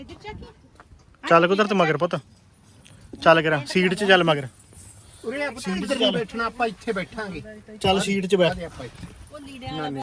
ਇੱਧਰ ਚੱਕੀ ਚੱਲ ਕੁਦਰਤ ਮਗਰ ਪੁੱਤ। ਚੱਲ ਕਰਾਂ ਸੀਟ 'ਚ ਚੱਲ ਮਗਰ। ਉਰੇ ਆਪਾਂ ਇੱਧਰ ਨਹੀਂ ਬੈਠਣਾ ਆਪਾਂ ਇੱਥੇ ਬੈਠਾਂਗੇ। ਚੱਲ ਸੀਟ 'ਚ ਬੈਠ ਆਪਾਂ ਇੱਥੇ। ਉਹ ਲੀੜਿਆਂ ਵਾਲਾ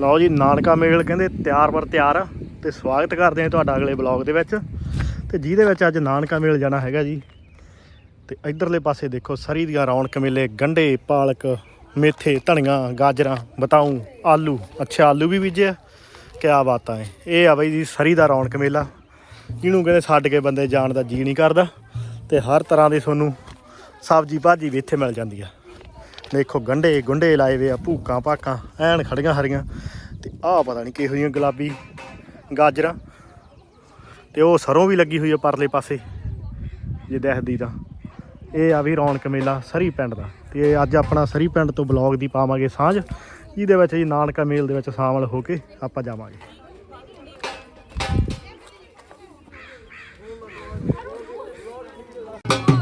ਲਓ ਜੀ, ਨਾਨਕਾ ਮੇਲ ਕਹਿੰਦੇ ਤਿਆਰ ਪਰ ਤਿਆਰ ਆ। ਤੇ ਸਵਾਗਤ ਕਰਦੇ ਹਾਂ ਤੁਹਾਡਾ ਅਗਲੇ ਬਲੌਗ ਦੇ ਵਿੱਚ। ਤੇ ਜਿਹਦੇ ਵਿੱਚ ਅੱਜ ਨਾਨਕਾ ਮੇਲ ਜਾਣਾ ਹੈਗਾ ਜੀ। ਤੇ ਇਧਰਲੇ ਪਾਸੇ ਦੇਖੋ, ਸਰੀ ਦੀਆਂ ਰੌਣਕ ਮੇਲੇ, ਗੰਢੇ, ਪਾਲਕ, ਮੇਥੇ, ਧਨੀਆਂ, ਗਾਜਰਾਂ, ਬਤਾਊ, ਆਲੂ। ਅੱਛਾ, ਆਲੂ ਵੀ ਬੀਜੇ ਆ? ਕਿਆ ਬਾਤਾਂ ਹੈ ਇਹ। ਆ ਬਈ ਜੀ, ਸਰੀ ਦਾ ਰੌਣਕ ਮੇਲਾ। ਜਿਹਨੂੰ ਕਹਿੰਦੇ ਛੱਡ ਕੇ ਬੰਦੇ ਜਾਣ ਦਾ ਜੀ ਨਹੀਂ ਕਰਦਾ। ਤੇ ਹਰ ਤਰ੍ਹਾਂ ਦੀ ਤੁਹਾਨੂੰ ਸਬਜੀ ਭਾਜੀ ਵੀ ਇੱਥੇ ਮਿਲ ਜਾਂਦੀ ਆ। ਦੇਖੋ ਗੰਢੇ ਗੁੰਡੇ ਲਾਏ ਵੇ ਆ, ਭੂਕਾਂ ਭਾਕਾਂ, ਐਨ ਖੜੀਆਂ ਹਰੀਆਂ। ਤੇ ਆਹ ਪਤਾ ਨਹੀਂ ਕਿਹੋ ਜਿਹੀਆਂ ਗੁਲਾਬੀ ਗਾਜਰਾਂ। ਤੇ ਉਹ ਸਰੋਂ ਵੀ ਲੱਗੀ ਹੋਈ ਆ ਪਰਲੇ ਪਾਸੇ, ਜੇ ਦੇਖਦੀ ਤਾਂ। ਇਹ ਆ ਵੀ ਰੌਣਕ ਮੇਲਾ ਸਰੀ ਪਿੰਡ ਦਾ। ਤੇ ਅੱਜ ਆਪਣਾ ਸਰੀ ਪਿੰਡ ਤੋਂ ਬਲੌਗ ਦੀ ਪਾਵਾਂਗੇ ਸਾਂਝ। ਜਿਹਦੇ ਵਿੱਚ ਜੀ ਨਾਨਕਾ ਮੇਲ ਦੇ ਵਿੱਚ ਸ਼ਾਮਲ ਹੋ ਕੇ ਆਪਾਂ ਜਾਵਾਂਗੇ। ਭੰਗੜਾ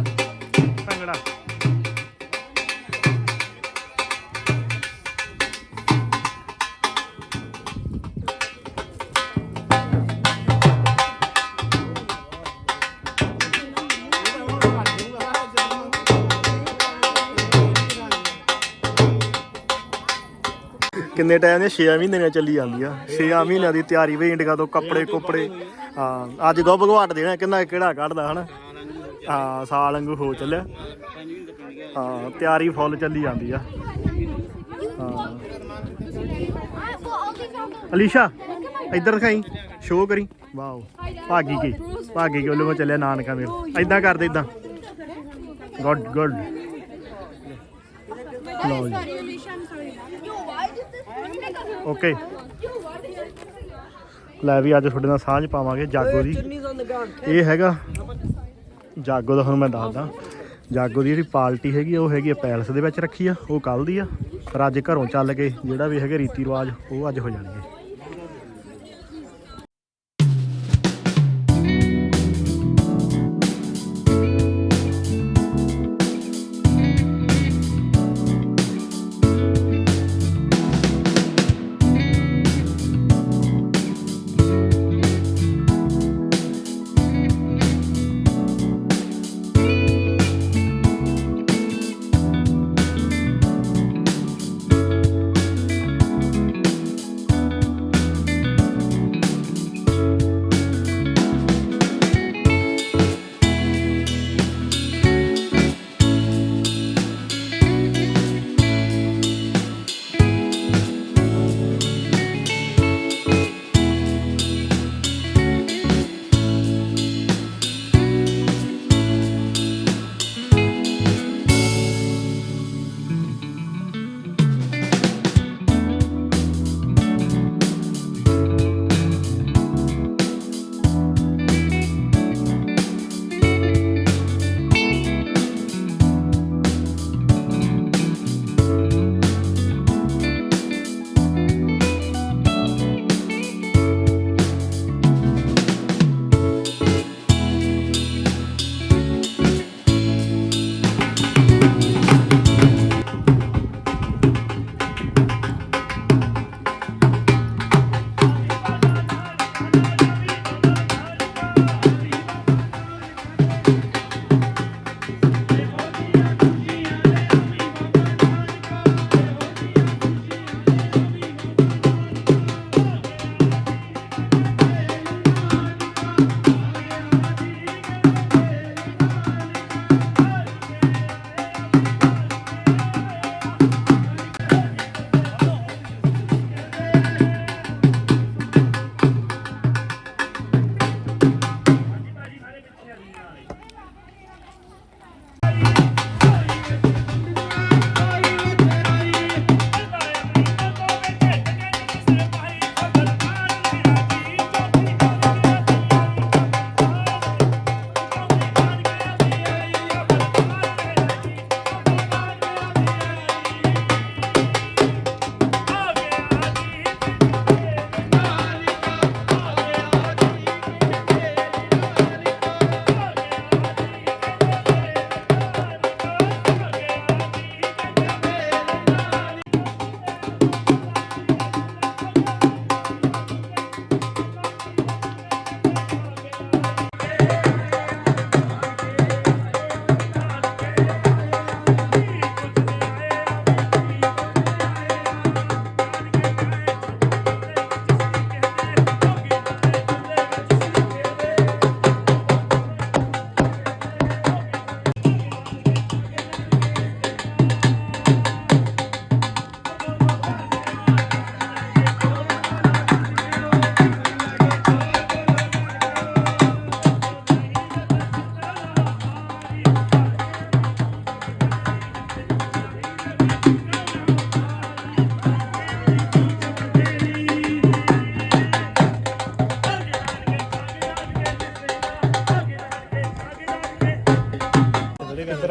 ਕਿੰਨੇ ਟਾਈਮ ਦੇ 6 ਮਹੀਨੇ ਨਾਲ ਚੱਲੀ ਜਾਂਦੀ ਆ 6 ਮਹੀਨਿਆਂ ਦੀ ਤਿਆਰੀ ਵੀ ਇੰਡੀਆ ਤੋਂ ਕੱਪੜੇ ਕੁਪੜੇ। ਹਾਂ, ਅੱਜ ਦੋ ਭਗਵਾਟ ਦੇਣਾ, ਕਿੰਨਾ ਕਿਹੜਾ ਕੱਢਦਾ, ਹਨਾ? ਹਾਂ, ਸਾਲ ਵਾਂਗੂ ਹੋ ਚੱਲਿਆ। ਹਾਂ, ਤਿਆਰੀ ਫੁੱਲ ਚੱਲੀ ਜਾਂਦੀ ਆ। ਹਾਂ। ਅਲੀਸ਼ਾ, ਇੱਧਰ ਦਿਖਾਈ ਸ਼ੋਅ ਕਰੀ। ਵਾਓ, ਭਾਗੀ ਕੀ, ਭਾਗੀ ਕੇ ਵੱਲੋਂ ਚੱਲਿਆ ਨਾਨਕਾ ਮੇਲ। ਐਦਾਂ ਕਰਦੇ ਇਦਾਂ ਗੁੱਡ ਗੁੱਡ। ਲਓ ਜੀ। ਓਕੇ ਲੈ ਵੀ ਅੱਜ ਤੁਹਾਡੇ ਨਾਲ ਸਾਂਝ ਪਾਵਾਂਗੇ ਜਾਗੋ ਦੀ। ਇਹ ਹੈਗਾ ਜਾਗੋ ਦਾ ਤੁਹਾਨੂੰ ਮੈਂ ਦੱਸਦਾ। ਜਾਗੋ ਦੀ ਜਿਹੜੀ ਪਾਰਟੀ ਹੈਗੀ ਉਹ ਹੈਗੀ ਪੈਲਸ ਦੇ ਵਿੱਚ ਰੱਖੀ ਆ ਉਹ ਕੱਲ ਦੀ ਆ। ਪਰ ਅੱਜ ਘਰੋਂ ਚੱਲ ਕੇ ਜਿਹੜਾ ਵੀ ਹੈਗਾ ਰੀਤੀ ਰਿਵਾਜ ਉਹ ਅੱਜ ਹੋ ਜਾਣਗੇ।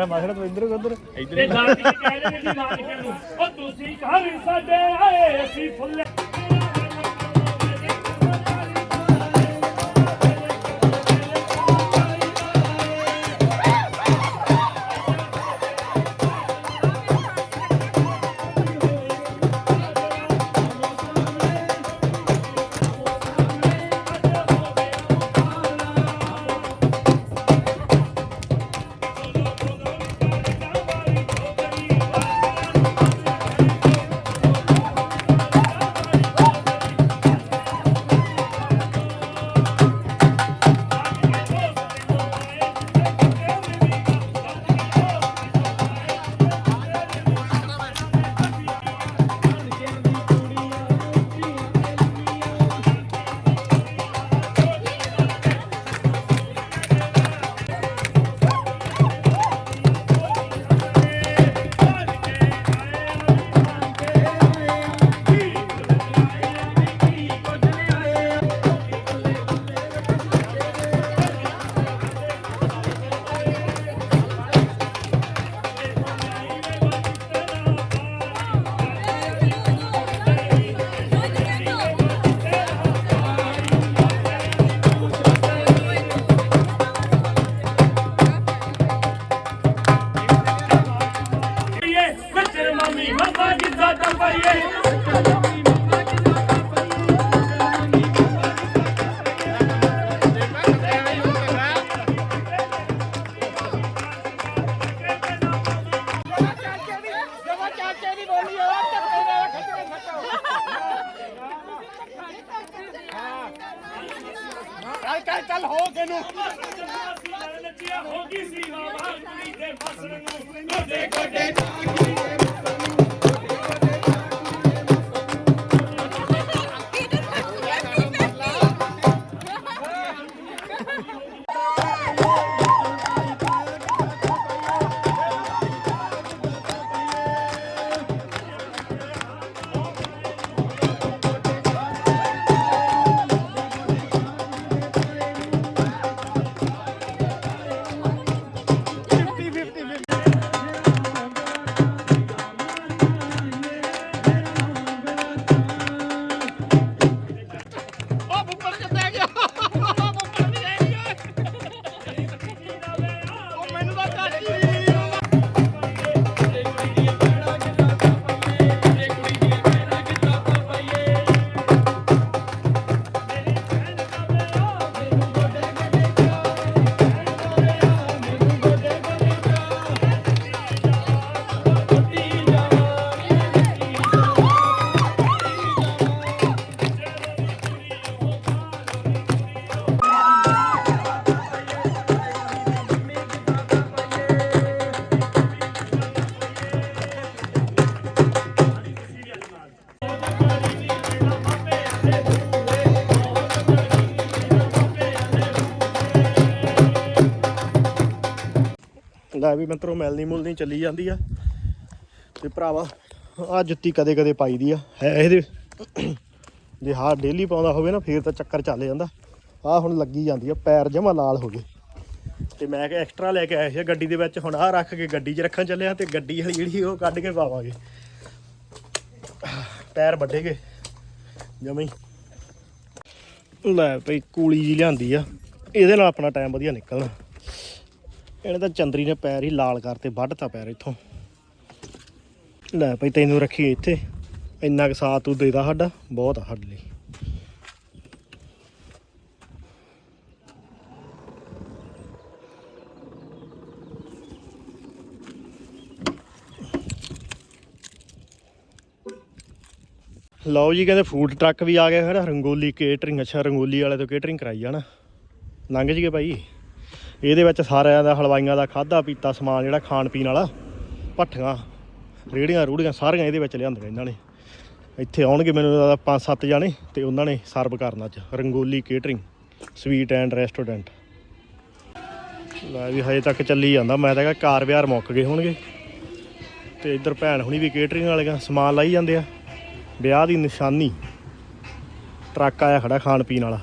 ਮਾਖੜਾ ਤੂੰ ਇੱਧਰ ਉਧਰ। ਤੇ ਨਾਨਕ ਕਹਿੰਦੇ ਨੇ ਜੀ ਨੂੰ। ਉਹ ਤੁਸੀਂ ਘਰ ਸਾਡੇ ਆਏ ਅਸੀਂ ਫੁੱਲੇ। ਚੱਲ ਚੱਲ ਚੱਲ ਹੋ ਕੇ ਨੂੰ। ਨੱਚਿਆ ਹੋ ਗਈ ਸੀ ਵਾਵਾ ਕੁੜੀ ਦੇ ਫਸਣ ਨੂੰ। ਗੋਡੇ ਗੋਡੇ ਉਹ ਲੈ ਵੀ ਮਿੱਤਰੋ ਮਿਲਣੀ ਮੁਲਣੀ ਚੱਲੀ ਜਾਂਦੀ ਆ। ਤੇ ਭਰਾਵਾ ਆ ਜੁੱਤੀ ਕਦੇ ਕਦੇ ਪਾਈ ਦੀ ਆ। ਹੈ ਇਹਦੇ ਜੇ ਹਾਂ ਡੇਲੀ ਪਾਉਂਦਾ ਹੋਵੇ ਨਾ, ਫੇਰ ਤਾਂ ਚੱਕਰ ਚੱਲ ਜਾਂਦਾ। ਆ ਹੁਣ ਲੱਗੀ ਜਾਂਦੀ ਆ, ਪੈਰ ਜਮਾ ਲਾਲ ਹੋ ਗਏ। ਤੇ ਮੈਂ ਕਿ ਐਕਸਟਰਾ ਲੈ ਕੇ ਆਇਆ ਸੀ ਗੱਡੀ ਦੇ ਵਿੱਚ, ਹੁਣ ਆ ਰੱਖ ਕੇ ਗੱਡੀ 'ਚ ਰੱਖਣ ਚੱਲਿਆ ਤੇ ਗੱਡੀ ਵਾਲੀ ਜਿਹੜੀ ਉਹ ਕੱਢ ਕੇ ਪਾਵਾਂਗੇ। ਪੈਰ ਵੱਡੇ ਗਏ। ਜਮੀ। ਲੈ ਭਈ ਕੂਲੀ ਜੀ ਲਿਆਂਦੀ ਆ। ਇਹਦੇ ਨਾਲ ਆਪਣਾ ਟਾਈਮ ਵਧੀਆ ਨਿਕਲਣਾ। ਇਹਨੇ ਤਾਂ ਚੰਦਰੀ ਨੇ ਪੈਰ ਹੀ ਲਾਲ ਕਰਤੇ, ਵੱਢਤਾ ਪੈਰ ਇੱਥੋਂ। ਲੈ ਭਈ ਤੈਨੂੰ ਰੱਖੀ ਇੱਥੇ। ਇੰਨਾ ਕੁ ਸਾਥ ਤੂੰ ਦੇਦਾ ਸਾਡਾ, ਬਹੁਤ ਆ ਸਾਡੇ ਲਈ। ਲਓ ਜੀ, ਕਹਿੰਦੇ ਫੂਡ ਟਰੱਕ ਵੀ ਆ ਗਿਆ ਹੈ ਨਾ ਰੰਗੋਲੀ ਕੇਟਰਿੰਗ ਅੱਛਾ ਰੰਗੋਲੀ ਵਾਲੇ ਤੋਂ ਕੇਟਰਿੰਗ ਕਰਾਈ ਜਾਣਾ। ਲੰਘ ਜੀਏ ਭਾਈ ਇਹਦੇ ਵਿੱਚ ਸਾਰਿਆਂ ਦਾ ਹਲਵਾਈਆਂ ਦਾ ਖਾਦਾ ਪੀਤਾ ਸਮਾਨ ਜਿਹੜਾ ਖਾਣ ਪੀਣ ਵਾਲਾ, ਭੱਠੀਆਂ ਰੇੜੀਆਂ ਰੂੜੀਆਂ ਸਾਰੀਆਂ ਇਹਦੇ ਵਿੱਚ ਲਿਆਂਦੀਆਂ ਇਹਨਾਂ ਨੇ। ਇੱਥੇ ਆਉਣਗੇ ਮੈਨੂੰ ਲੱਗਦਾ ਪੰਜ ਸੱਤ ਜਾਣੇ ਤੇ ਉਹਨਾਂ ਨੇ ਸਰਵ ਕਰਨਾ 'ਚ Rangoli catering sweet and restaurant ਲੈ ਵੀ ਹਜੇ ਤੱਕ ਚੱਲੀ ਜਾਂਦਾ, ਮੈਂ ਤਾਂ ਕਿਹਾ ਕਾਰ ਵਿਹਾਰ ਮੁੱਕ ਗਏ ਹੋਣਗੇ। ਤੇ ਇੱਧਰ ਭੈਣ ਹੁਣੀ ਵੀ ਕੇਟਰਿੰਗ ਵਾਲੀਆਂ ਸਮਾਨ ਲਾਈ ਜਾਂਦੇ ਆ। ਵਿਆਹ ਦੀ ਨਿਸ਼ਾਨੀ, ਟਰੱਕ ਆਇਆ ਖੜਾ ਖਾਣ ਪੀਣ ਵਾਲਾ।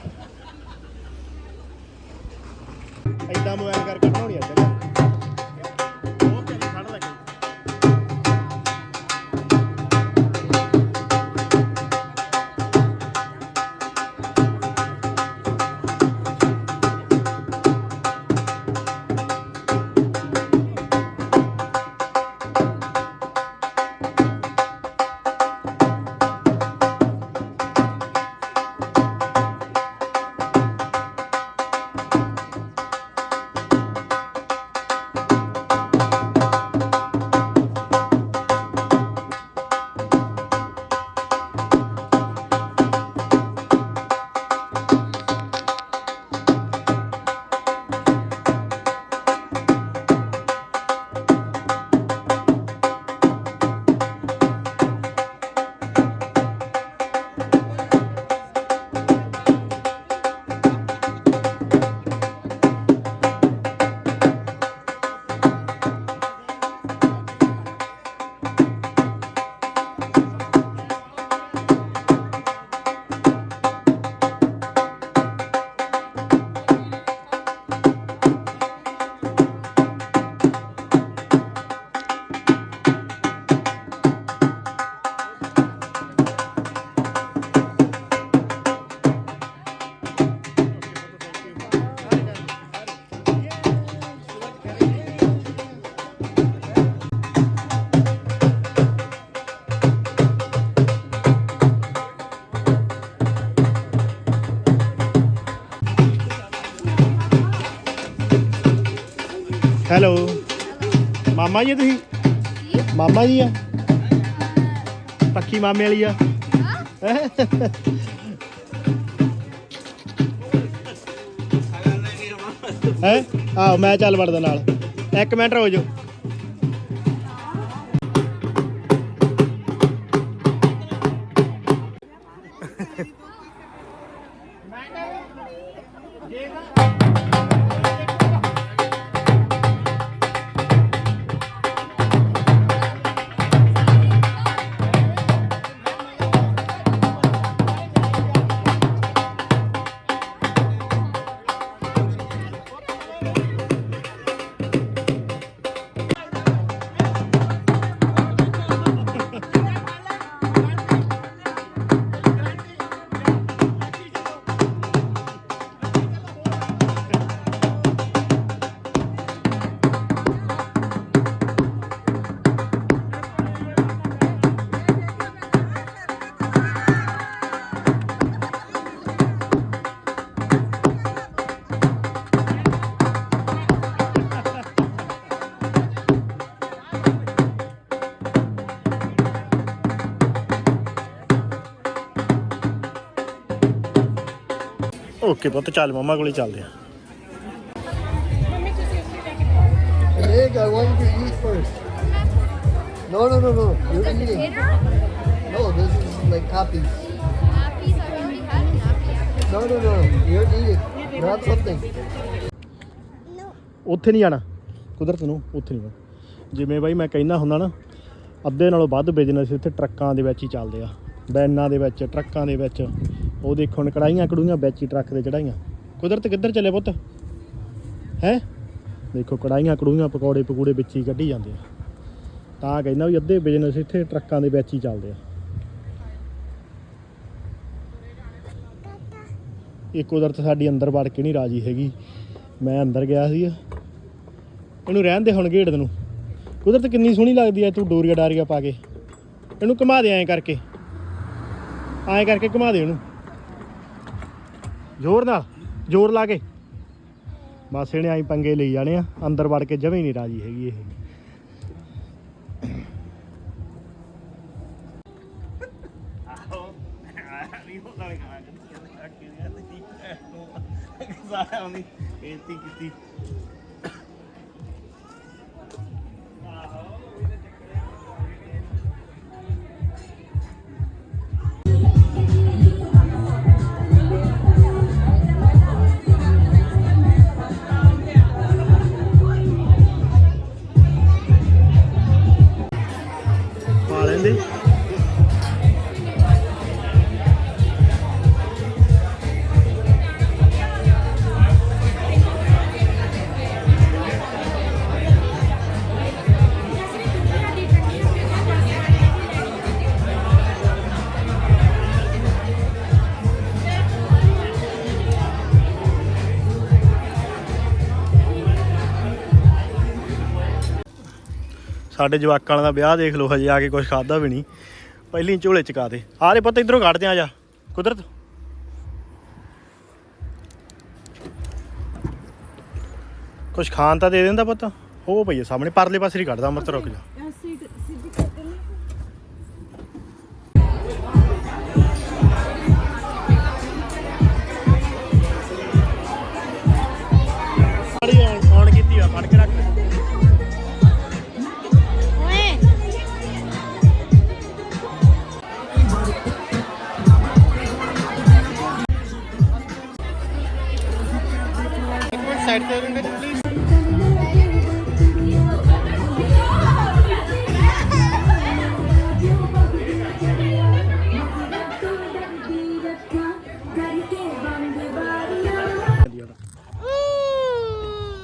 ਮਾਮਾ ਜੀ ਆ ਤੁਸੀਂ? ਮਾਮਾ ਜੀ ਆ? ਪੱਕੀ ਮਾਮੇ ਵਾਲੀ ਆ? ਹੈਂ? ਹੈ? ਆਹ, ਮੈਂ ਚੱਲ ਵੜਦਾ ਨਾਲ। ਇੱਕ ਮਿੰਟ ਰੋ ਜਾਓ। ਓਕੇ ਪੁੱਤ ਚੱਲ ਮੰਮਾ ਕੋਲੇ ਚੱਲਦੇ ਆ Nick, I wanted to eat first. No, no, no, no. You're eating. No, this is like copies. No, no, no. You're eating. Not something. ਉੱਥੇ ਨਹੀਂ ਜਾਣਾ ਕੁਦਰਤ ਨੂੰ ਉੱਥੇ ਨਹੀਂ ਜਾਣਾ ਜਿਵੇਂ ਬਾਈ ਮੈਂ ਕਹਿੰਦਾ ਹੁੰਦਾ ਨਾ ਅੱਧੇ ਨਾਲੋਂ ਵੱਧ ਬਿਜ਼ਨਸ ਇੱਥੇ ਟਰੱਕਾਂ ਦੇ ਵਿੱਚ ਹੀ ਚੱਲਦੇ ਆ ਵੈਨਾਂ ਦੇ ਵਿੱਚ ਟਰੱਕਾਂ ਦੇ ਵਿੱਚ ਉਹ ਦੇਖੋ ਹੁਣ ਕੜਾਈਆਂ ਕੜੂਈਆਂ ਵਿੱਚ ਹੀ ਟਰੱਕ ਦੇ ਚੜਾਈਆਂ। ਕੁਦਰਤ ਕਿੱਧਰ ਚੱਲੇ ਪੁੱਤ? ਹੈ? ਦੇਖੋ ਕੜਾਈਆਂ ਕੜੂਈਆਂ ਪਕੌੜੇ ਪਕੂੜੇ ਵਿੱਚ ਹੀ ਕੱਢੀ ਜਾਂਦੇ ਆ। ਤਾਂ ਕਹਿੰਦਾ ਵੀ ਅੱਧੇ ਬਿਜ਼ਨਸ ਇੱਥੇ ਟਰੱਕਾਂ ਦੇ ਵਿੱਚ ਹੀ ਚੱਲਦੇ ਆ। ਇਹ ਕੁਦਰਤ ਸਾਡੀ ਅੰਦਰ ਵੜ ਕੇ ਨਹੀਂ ਰਾਜੀ ਹੈਗੀ। ਮੈਂ ਅੰਦਰ ਗਿਆ ਸੀ। ਇਹਨੂੰ ਰਹਿਣ ਦੇ ਹੁਣ ਗੇੜ ਨੂੰ ਕੁਦਰਤ ਕਿੰਨੀ ਸੋਹਣੀ ਲੱਗਦੀ ਐ ਤੂੰ ਡੋਰੀਆ ਡਾਰੀਆ ਪਾ ਕੇ। ਇਹਨੂੰ ਘੁਮਾ ਦੇ ਐਂ ਕਰਕੇ। ਐਂ ਕਰਕੇ ਘੁਮਾ ਦੇ ਇਹਨੂੰ। ਜ਼ੋਰ ਨਾਲ, ਜ਼ੋਰ ਲਾ ਕੇ। ਬਸ ਇਹਨੇ ਐਂ ਪੰਗੇ ਲਈ ਜਾਣੇ ਆ, ਅੰਦਰ ਵੜ ਕੇ ਜਮੇ ਨਹੀਂ ਰਾਜੀ ਹੈਗੀ ਇਹ। ਕੀਤੀ। ਸਾਡੇ ਜਵਾਕਾਂ ਦਾ ਵਿਆਹ ਦੇਖ ਲਓ, ਹਜੇ ਆ ਕੇ ਕੁਝ ਖਾਦਾ ਵੀ ਨਹੀਂ। ਪਹਿਲੀ ਝੋਲੇ ਚਕਾ ਦੇ। ਆ ਰੇ ਪੁੱਤ, ਇਧਰੋਂ ਕੱਢਦੇ ਆ ਜਾ। ਕੁਦਰਤ। ਕੁਝ ਖਾਣ ਤਾਂ ਦੇ ਦਿੰਦਾ ਪੁੱਤ। ਉਹ ਪਈ ਸਾਹਮਣੇ, ਪਰਲੇ ਪਾਸੇ ਹੀ ਕੱਢਦਾ ਮਤ ਰੁਕ ਜਾ। ਸਾਈਡ ਤੇ ਰਹਿੰਦੇ ਪਲੀਜ਼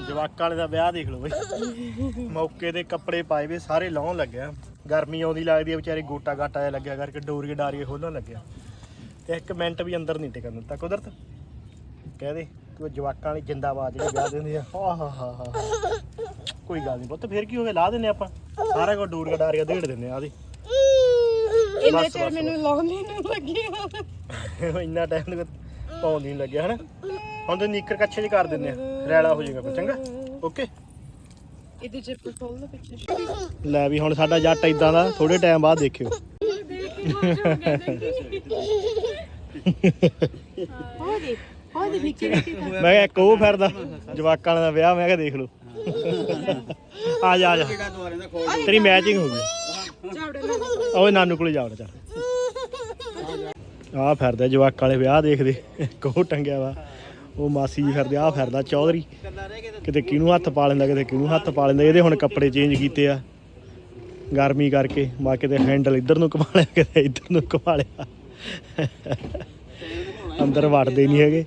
ਜਵਾਕਾਂ ਵਾਲੇ ਦਾ ਵਿਆਹ ਦੇਖ ਲਓ ਬਈ। ਮੌਕੇ ਦੇ ਕੱਪੜੇ ਪਾਏ ਵੇ, ਸਾਰੇ ਲਾਉਣ ਲੱਗਿਆ। ਗਰਮੀ ਆਉਂਦੀ ਲੱਗਦੀ ਹੈ ਵਿਚਾਰੇ ਗੋਟਾ ਗਾਟਾ ਜਿਹਾ ਲੱਗਿਆ ਕਰਕੇ, ਡੋਰੀਏ ਡਾਰੀਏ ਖੋਲਣ ਲੱਗਿਆ। ਤੇ ਇੱਕ ਮਿੰਟ ਵੀ ਅੰਦਰ ਨਹੀਂ ਟਿਕਣ ਦਿੱਤਾ, ਕੁਦਰਤ। ਕਹਿ ਦੇ ਤੂੰ ਜਵਾਕਾਂ ਵਾਲੀ ਜਿੰਦਾਬਾਦ ਜਿਹੜੇ ਵਿਆਹ ਦੇ ਹੁੰਦੇ ਆ। ਆਹ ਹਾ ਹਾ ਹਾ ਕੋਈ ਗੱਲ ਨਹੀਂ ਪੁੱਤ ਫੇਰ ਕੀ ਹੋ ਗਿਆ? ਲਾ ਦਿੰਨੇ ਆਪਾਂ। ਸਾਰਾ ਕੁਝ ਡੋਰੀਆ ਡਾਰੀਆ ਦੇੜ ਦਿੰਨੇ ਆ ਆਦੀ ਇੰਨੇ ਬਸ, ਚਿਰ ਬਸ, ਮੈਨੂੰ ਲਾਉਣੀ ਨੂੰ ਲੱਗੀ ਇੰਨਾ ਟਾਈਮ ਤੱਕ ਪਾਉਣ ਨਹੀਂ ਲੱਗਿਆ ਹਨਾ? ਹੁਣ ਤੇ ਨੀਕਰ ਕੱਛੇ ਚ ਕਰ ਦਿੰਨੇ ਆ। ਰੈਲਾ ਹੋ ਜਾਏਗਾ ਚੰਗਾ? ਓਕੇ। ਇਹਦੇ ਚ ਪਰਪਲ ਦਾ ਪਿਕਚਰ ਲੈ ਵੀ ਹੁਣ ਸਾਡਾ ਜੱਟ ਇਦਾਂ ਦਾ ਥੋੜੇ ਟਾਈਮ ਬਾਅਦ ਦੇਖਿਓ। ਉਹਦੇ ਨਿੱਕੇ ਨਿੱਕੇ ਮੈਂ ਕਿਹਾ ਇੱਕ ਉਹ ਫਿਰਦਾ ਜਵਾਕਾਂ ਦਾ ਵਿਆਹ ਮੈਂ ਕਿਹਾ ਦੇਖ ਲਓ। ਆ ਜਾ ਆ ਜਾ। ਤੇਰੀ ਮੈਚਿੰਗ ਹੋ ਗਈ। ਓਏ ਨਾਨੂ ਕੋਲੇ ਜਾਵੜਾ ਚੱਲ। ਆ ਫਿਰਦਾ ਜਵਾਕਾਂ ਵਾਲੇ ਵਿਆਹ ਦੇਖਦੇ ਉਹ ਟੰਗਿਆ ਵਾ। ਉਹ ਮਾਸੀ ਜੀ ਫਿਰਦੇ ਆ ਫਿਰਦਾ ਚੌਧਰੀ। ਕਿਤੇ ਕਿਹਨੂੰ ਹੱਥ ਪਾ ਲੈਂਦਾ ਕਿਤੇ ਕਿਹਨੂੰ ਹੱਥ ਪਾ ਲੈਂਦਾ। ਇਹਦੇ ਹੁਣ ਕੱਪੜੇ ਚੇਂਜ ਕੀਤੇ ਆ। ਗਰਮੀ ਕਰਕੇ ਮਾ ਕਿਤੇ ਹੈਂਡਲ ਇੱਧਰ ਨੂੰ ਘੁਮਾ ਲਿਆ ਕਿਤੇ ਇੱਧਰ ਨੂੰ ਘੁਮਾ ਲਿਆ। ਅੰਦਰ ਵੜਦੇ ਨਹੀਂ ਹੈਗੇ।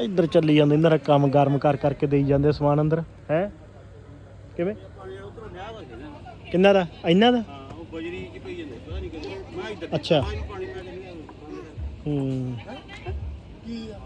ਇੱਧਰ ਚੱਲੀ ਜਾਂਦੇ ਇਹਨਾਂ ਕੰਮ ਗਰਮ ਕਰ ਕਰਕੇ ਦੇਈ ਜਾਂਦੇ ਸਮਾਨ ਅੰਦਰ, ਹੈ? ਕਿਵੇਂ? ਕਿੰਨਾ ਦਾ? ਇੰਨਾ ਦਾ? ਅੱਛਾ। ਹੂੰ। ਆ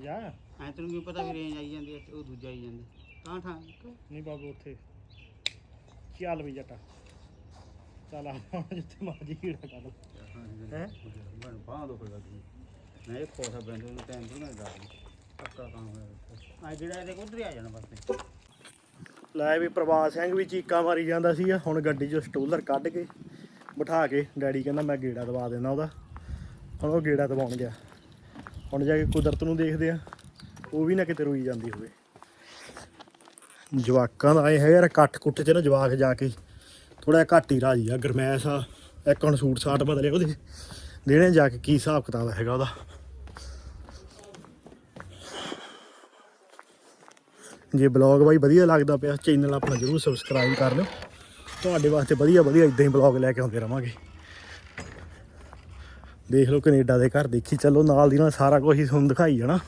ਜਾ। ਐ ਤੈਨੂੰ ਕੀ ਪਤਾ ਵੀ ਰੇਂਜ ਆਈ ਜਾਂਦੀ ਹੈ ਉਹ ਦੂਜਾ ਆਈ ਜਾਂਦਾ। ਤਾਂ ਠਾਂ ਨਹੀਂ ਬਾਬੂ ਉੱਥੇ। ਚੱਲ ਵੀ ਜੱਟਾ। ਚੱਲ ਆ ਜਿੱਥੇ ਮਰਜ਼ੀ ਕੀੜਾ ਕਰ ਹੈ? ਬਣ ਬਾਹ ਦੋ ਕੋਈ ਗੱਲ ਨਹੀਂ ਮੈਂ ਇਹ ਕੋਸਾ ਬੰਦ ਨੂੰ ਟਾਈਮ ਤੋਂ ਮੈਂ ਦੱਸ ਪੱਕਾ ਕੰਮ ਹੋਇਆ ਆ ਜਿਹੜਾ ਇਹਦੇ ਉਧਰ ਆ ਜਾਣਾ ਬਸ ਲੈ ਵੀ ਪ੍ਰਭਾਤ ਸਿੰਘ ਵੀ ਚੀਕਾਂ ਮਾਰੀ ਜਾਂਦਾ ਸੀ ਹੁਣ ਗੱਡੀ 'ਚੋਂ ਸਟੋਲਰ ਕੱਢ ਕੇ ਬਿਠਾ ਕੇ ਡੈਡੀ ਕਹਿੰਦਾ ਮੈਂ ਗੇੜਾ ਦਵਾ ਦੇਣਾ ਉਹਦਾ। ਹੁਣ ਉਹ ਗੇੜਾ ਦਵਾਉਣ ਗਿਆ। ਹੁਣ ਜਾ ਕੇ ਕੁਦਰਤ ਨੂੰ ਦੇਖਦੇ ਆ, ਉਹ ਵੀ ਨਾ ਕਿਤੇ ਰੋਈ ਜਾਂਦੀ ਹੋਵੇ। ਜਵਾਕਾਂ ਦਾ ਇਹ ਹੈ ਯਾਰ ਕੱਠ ਕੁੱਟ 'ਚ ਨਾ ਜਵਾਕ ਜਾ ਕੇ ਥੋੜਾ ਘੱਟ ਹੀ ਰਾਜੀ ਆ, ਗਰਮੈਸ਼ ਆ, ਇੱਕ ਹੁਣ ਸੂਟ ਸਾਟ ਬਦਲੇ ਉਹਦੇ। ਦੇਣੇ ਜਾ ਕੇ ਕੀ ਹਿਸਾਬ ਕਿਤਾਬ ਹੈਗਾ ਉਹਦਾ। ਜੇ ਬਲੌਗ ਬਾਈ ਵਧੀਆ ਲੱਗਦਾ ਪਿਆ, ਚੈਨਲ ਆਪਣਾ ਜਰੂਰ ਸਬਸਕ੍ਰਾਈਬ ਕਰ ਲਿਓ। ਤੁਹਾਡੇ ਵਾਸਤੇ ਵਧੀਆ ਵਧੀਆ ਇਦਾਂ ਹੀ ਬਲੌਗ ਲੈ ਕੇ ਆਉਂਦੇ ਰਵਾਂਗੇ। ਦੇਖ ਲਓ ਕੈਨੇਡਾ ਦੇ ਘਰ ਦੇਖੀ, ਚੱਲੋ ਨਾਲ ਦੀ ਨਾਲ ਸਾਰਾ ਕੁਝ ਹੀ ਤੁਹਾਨੂੰ ਦਿਖਾਈ ਜਾਣਾ।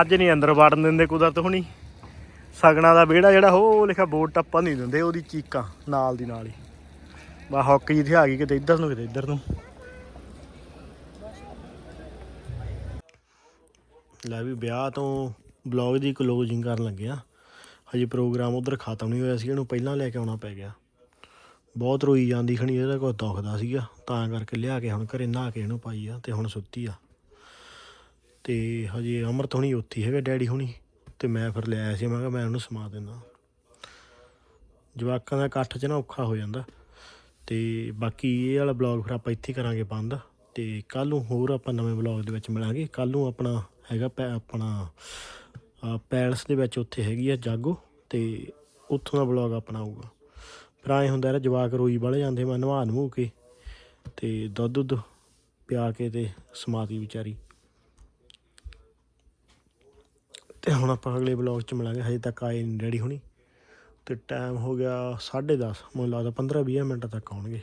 ਅੱਜ ਨਹੀਂ ਅੰਦਰ ਵੜਨ ਦਿੰਦੇ ਕੁਦਰਤ ਹੁਣੀ। ਸਗਣਾ ਦਾ ਵਿਹੜਾ ਜਿਹੜਾ, ਉਹ ਲਿਖਿਆ ਬੋਰਡ ਟੱਪਾ ਨਹੀਂ ਦਿੰਦੇ, ਉਹਦੀ ਚੀਕਾਂ ਨਾਲ ਦੀ ਨਾਲ ਹੀ। ਬਾ ਹੌਕ ਜਿੱਥੇ ਆ ਗਈ ਕਿਤੇ ਇੱਧਰ ਨੂੰ, ਕਿਤੇ ਇੱਧਰ ਨੂੰ। ਲੈ ਵੀ ਵਿਆਹ ਤੋਂ ਬਲੌਗ ਦੀ ਕਲੋਜ਼ਿੰਗ ਕਰਨ ਲੱਗੇ ਆ ਹਜੇ ਪ੍ਰੋਗਰਾਮ ਉਧਰ ਖਤਮ ਨਹੀਂ ਹੋਇਆ ਸੀ, ਇਹਨੂੰ ਪਹਿਲਾਂ ਲੈ ਕੇ ਆਉਣਾ ਪੈ ਗਿਆ। ਬਹੁਤ ਰੋਈ ਜਾਂਦੀ ਖਣੀ, ਇਹਦਾ ਕੋਈ ਦੁਖਦਾ ਸੀਗਾ। ਤਾਂ ਕਰਕੇ ਲਿਆ ਕੇ ਹੁਣ ਘਰੇ ਨਹਾ ਕੇ ਇਹਨੂੰ ਪਾਈ ਆ ਤੇ ਹੁਣ ਸੁੱਤੀ ਆ। ਤੇ ਹਜੇ ਅਮਰਤ ਹੁਣੀ ਉੱਥੇ ਹੈਗਾ ਡੈਡੀ ਹੁਣੀ, ਤੇ ਮੈਂ ਫਿਰ ਲੈ ਆਇਆ ਸੀ, ਮੈਂ ਕਿਹਾ ਮੈਂ ਉਹਨੂੰ ਸਮਾ ਦਿੰਦਾ। ਜਵਾਕਾਂ ਦਾ ਇਕੱਠ 'ਚ ਨਾ ਔਖਾ ਹੋ ਜਾਂਦਾ। ਤੇ ਬਾਕੀ ਇਹ ਵਾਲਾ ਬਲੌਗ ਫਿਰ ਆਪਾਂ ਇੱਥੇ ਕਰਾਂਗੇ ਬੰਦ। ਤੇ ਕੱਲ ਨੂੰ ਹੋਰ ਆਪਾਂ ਨਵੇਂ ਬਲੌਗ ਦੇ ਵਿੱਚ ਮਿਲਾਂਗੇ। ਕੱਲ ਨੂੰ ਆਪਣਾ ਹੈਗਾ ਪੈ- ਆਪਣਾ ਪੈਲਸ ਦੇ ਵਿੱਚ ਉੱਥੇ ਹੈਗੀ ਆ ਜਾਗੋ ਤੇ ਉੱਥੋਂ ਦਾ ਬਲੌਗ ਆਪਣਾ ਆਊਗਾ ਫਿਰ ਐਂ ਹੁੰਦਾ ਯਾਰ ਜਵਾਕ ਰੋਈ ਵਾਲੇ ਜਾਂਦੇ ਮੈਂ ਨਵਾ ਨਵੂ ਕੇ ਤੇ ਦੁੱਧ ਦੁੱਧ ਪਿਆ ਕੇ ਤੇ ਸਮਾਤੀ ਵਿਚਾਰੀ। ਤੇ ਹੁਣ ਆਪਾਂ ਅਗਲੇ ਬਲੌਗ 'ਚ ਮਿਲਾਂਗੇ, ਹਜੇ ਤੱਕ ਆਏ ਨਹੀਂ ਡੈਡੀ ਹੁਣੀ। ਤੇ ਟਾਈਮ ਹੋ ਗਿਆ 10:30 ਮੈਨੂੰ ਲੱਗਦਾ 15-20 ਮਿੰਟ ਤੱਕ ਆਉਣਗੇ।